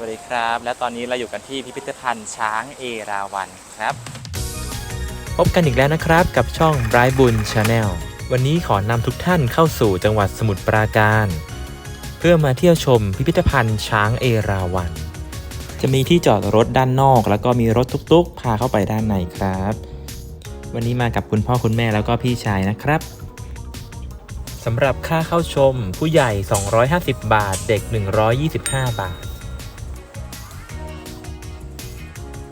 วัสดีครับ และตอนนี้เราอยู่กันที่พิพิธภัณฑ์ช้างเอราวัณครับ พบกันอีกแล้วนะครับกับช่อง Bright บุญ Channel วันนี้ขอนำทุกท่านเข้าสู่จังหวัดสมุทรปราการ เพื่อมาเที่ยวชมพิพิธภัณฑ์ช้างเอราวัณจะมีที่จอดรถด้านนอก แล้วก็มีรถตุกๆ พาเข้าไปด้านในครับ วันนี้มากับคุณพ่อคุณแม่แล้วก็พี่ชายนะครับสำหรับค่าเข้าชมผู้ใหญ่ 250 บาท เด็ก 125 บาท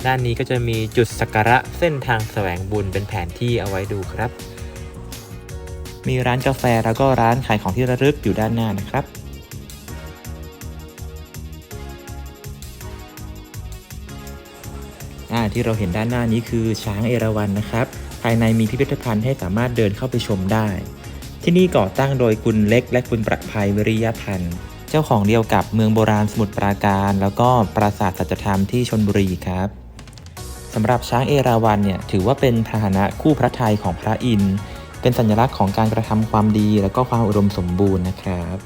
ด้านนี้ก็จะมีจุดสักการะเส้นทางแสวงบุญเป็นแผนที่เอาไว้ดูครับ มีร้านกาแฟแล้วก็ร้านขายของที่ระลึกอยู่ด้านหน้านะครับที่เราเห็นด้านหน้านี้คือช้างเอราวัณนะครับ ภายในมีพิพิธภัณฑ์ให้สามารถเดินเข้าไปชมได้ ที่นี่ก่อตั้งโดยคุณเล็กและคุณประภัยวิริยพันธ์เจ้าของเดียวกับเมืองโบราณสมุทรปราการ แล้วก็ปราสาทสัจธรรมที่ชนบุรีครับ สำหรับช้างเอราวัณเนี่ยถือว่าเป็นพาหนะคู่พระทัยของพระอินทร์เป็นสัญลักษณ์ของการกระทำความดี แล้วก็ความอุดมสมบูรณ์นะครับ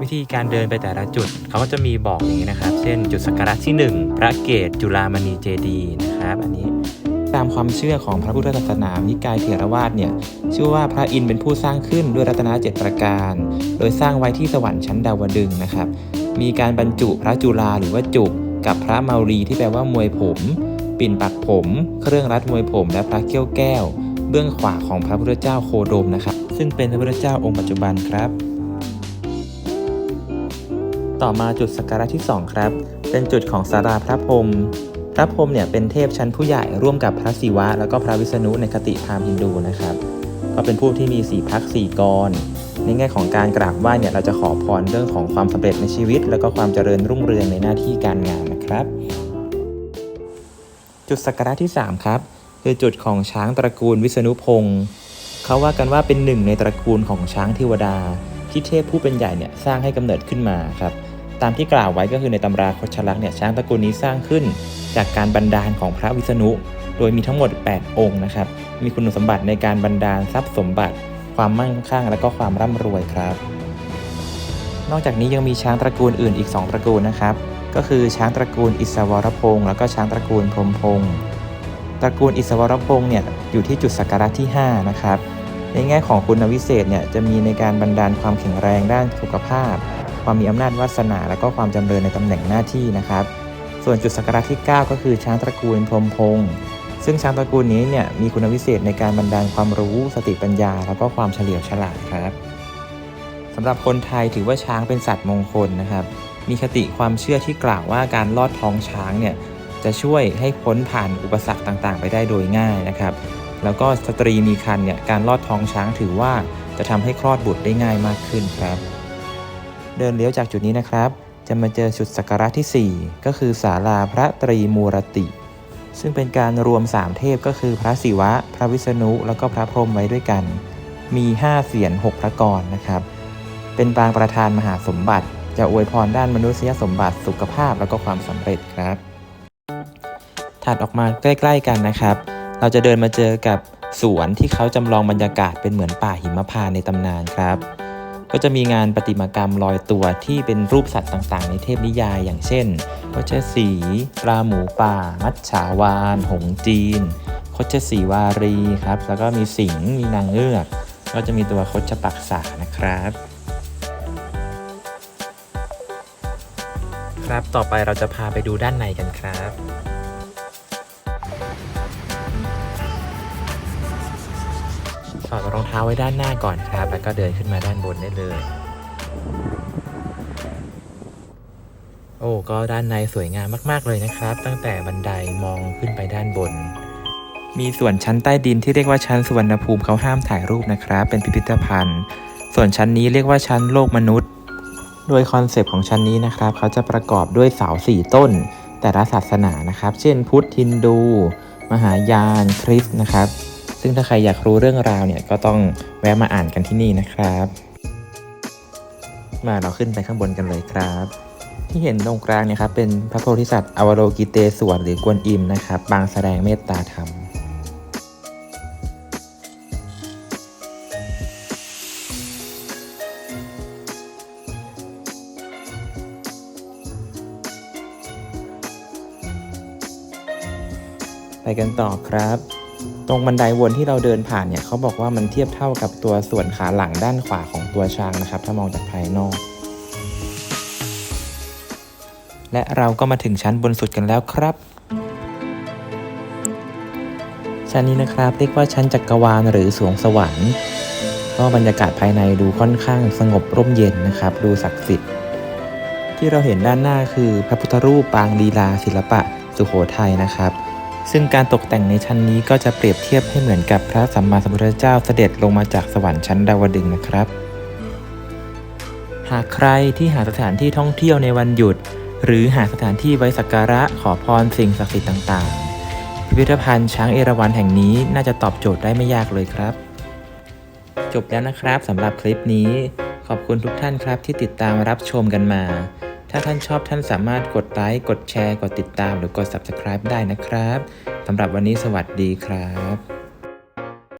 วิธีการเดินไปแต่ละจุดเขาก็จะมีบอกอย่างนี้นะครับ เช่นจุดสักการะที่ 1 พระเกตจุฬามณีเจดีนะครับ อันนี้ตามความเชื่อของพระพุทธศาสนานิกายเถรวาทเนี่ยเชื่อว่าพระอินทร์เป็นผู้สร้างขึ้นด้วยรัตนเจ็ดประการ โดยสร้างไว้ที่สวรรค์ชั้นดาวดึงนะครับ มีการบรรจุพระจุฬาหรือว่าจุก กับพระเมารีที่แปลว่ามวยผม ปิ่นปักผม เครื่องรัดมวยผม และพระเกี้ยวแก้ว เบื้องขวาของพระพุทธเจ้าโคดมนะครับ ซึ่งเป็นพระพุทธเจ้าองค์ปัจจุบันครับ ต่อมาจุดสักการะที่ 2 ครับ เป็นจุดของสาราพระพรมพระพรหมเนี่ยเป็นเทพชั้นผู้ใหญ่ร่วมกับพระศิวะ แล้วก็พระวิษณุในคติพราหมณ์ฮินดูนะครับ ก็เป็นผู้ที่มีสีพักสี่กร ในแง่ของการกราบไหว้เนี่ยเราจะขอพรเรื่องของความสำเร็จในชีวิต แล้วก็ความเจริญรุ่งเรืองในหน้าที่การงานนะครับ จุดสักการะที่ 3 ครับ คือจุดของช้างตระกูลวิษณุพงศ์เขาว่ากันว่าเป็นหนึ่งในตระกูลของช้างเทวดา ที่เทพผู้เป็นใหญ่เนี่ยสร้างให้กำเนิดขึ้นมาครับตามที่กล่าวไว้ก็คือในตำราคชลักษ์เนี่ยช้างตระกูลนี้สร้างขึ้น จากการบันดาลของพระวิษณุ โดยมีทั้งหมด 8 องค์นะครับ มีคุณสมบัติในการบันดาลทรัพย์สมบัติ ความมั่งคั่ง และก็ความร่ำรวยครับ นอกจากนี้ยังมีช้างตระกูลอื่นอีก 2 ตระกูลนะครับ ก็คือช้างตระกูลอิศวรพงศ์แล้วก็ช้างตระกูลพรมพงศ์ตระกูลอิศวรพงศ์เนี่ยอยู่ที่จุดสักการะที่ 5 นะครับ ในแง่ของคุณวิเศษเนี่ยจะมีในการบันดาลความแข็งแรงด้านสุขภาพ ความมีอำนาจวาสนา และก็ความจำเริญในตำแหน่งหน้าที่นะครับ ส่วนจุดสักการะที่ 9 ก็คือช้างตระกูลพรมพงศ์ ซึ่งช้างตระกูลนี้เนี่ยมีคุณวิเศษในการบันดาลความรู้สติปัญญา แล้วก็ความเฉลียวฉลาดครับสำหรับคนไทยถือว่าช้างเป็นสัตว์มงคลนะครับ มีคติความเชื่อที่กล่าวว่าการลอดท้องช้างเนี่ยจะช่วยให้พ้นผ่านอุปสรรคต่างๆ ไปได้โดยง่ายนะครับ แล้วก็สตรีมีครรภ์เนี่ยการลอดท้องช้างถือว่าจะทำให้คลอดบุตรได้ง่ายมากขึ้นครับ เดินเลี้ยวจากจุดนี้นะครับ จะมาเจอจุดสักการะที่ 4 ก็คือศาลาพระตรีมูรติ ซึ่งเป็นการรวม 3 เทพก็คือพระศิวะ พระวิษณุ แล้วก็พระพรหมไว้ด้วยกัน มี 5 เสียน6พระกรนะครับ เป็นปางประธานมหาสมบัติ จะอวยพรด้านมนุษยสมบัติสุขภาพแล้วก็ความสำเร็จครับ ถัดออกมาใกล้ ๆ กันนะครับ เราจะเดินมาเจอกับสวนที่เขาจำลองบรรยากาศเป็นเหมือนป่าหิมพานในตำนานครับ ก็จะมีงานประติมากรรมลอยตัวที่เป็นรูปสัตว์ต่างๆ ในเทพนิยายอย่างเช่นโคชสีปลาหมูป่า มัจฉาวาน หงจีนโคชสีวารีครับ แล้วก็มีสิงห์มีนางเงือก ก็จะมีตัวโคชปักษานะครับ ครับต่อไปเราจะพาไปดูด้านในกันครับ อดรองเท้าไว้ด้านหน้าก่อนครับ แล้วก็เดินขึ้นมาด้านบนได้เลย โอ้ก็ด้านในสวยงามมากๆเลยนะครับ ตั้งแต่บันไดมองขึ้นไปด้านบน มีส่วนชั้นใต้ดินที่เรียกว่าชั้นสุวรรณภูมิเขาห้ามถ่ายรูปนะครับ เป็นพิพิธภัณฑ์ ส่วนชั้นนี้เรียกว่าชั้นโลกมนุษย์ โดยคอนเซปต์ของชั้นนี้นะครับ เขาจะประกอบด้วยเสาสี่ต้น แต่ละศาสนานะครับ เช่น พุทธฮินดู มหายานคริสต์นะครับ ซึ่งถ้าใครอยากรู้เรื่องราวเนี่ยก็ต้องแวะมาอ่านกันที่นี่นะครับ มาเราขึ้นไปข้างบนกันเลยครับ ที่เห็นตรงกลางเนี่ยครับเป็นพระโพธิสัตว์อวโลกิเตสวดหรือกวนอิมนะครับบางแสดงเมตตาธรรมไปกันต่อครับ ตรงบันไดวนที่เราเดินผ่านเนี่ยเขาบอกว่ามันเทียบเท่ากับตัวส่วนขาหลังด้านขวาของตัวช้างนะครับ ถ้ามองจากภายนอก และเราก็มาถึงชั้นบนสุดกันแล้วครับ ชั้นนี้นะครับเรียกว่าชั้นจักรวาลหรือสวงสวรรค์ก็บรรยากาศภายในดูค่อนข้างสงบร่มเย็นนะครับ ดูศักดิ์สิทธิ์ ที่เราเห็นด้านหน้าคือพระพุทธรูปปางลีลาศิลปะสุโขทัยนะครับ ซึ่งการตกแต่งในชั้นนี้ก็จะเปรียบเทียบให้เหมือนกับพระสัมมาสัมพุทธเจ้าเสด็จลงมาจากสวรรค์ชั้นดาวดึงนะครับ หากใครที่หาสถานที่ท่องเที่ยวในวันหยุด หรือหาสถานที่ไว้สักการะขอพรสิ่งศักดิ์สิทธิ์ต่างๆ พิพิธภัณฑ์ช้างเอราวัณแห่งนี้น่าจะตอบโจทย์ได้ไม่ยากเลยครับ จบแล้วนะครับสำหรับคลิปนี้ ขอบคุณทุกท่านครับที่ติดตามรับชมกันมา ถ้าท่านชอบท่านสามารถกดไลค์กดแชร์ กดติดตามหรือกด Subscribe ได้นะครับสำหรับวันนี้สวัสดีครับ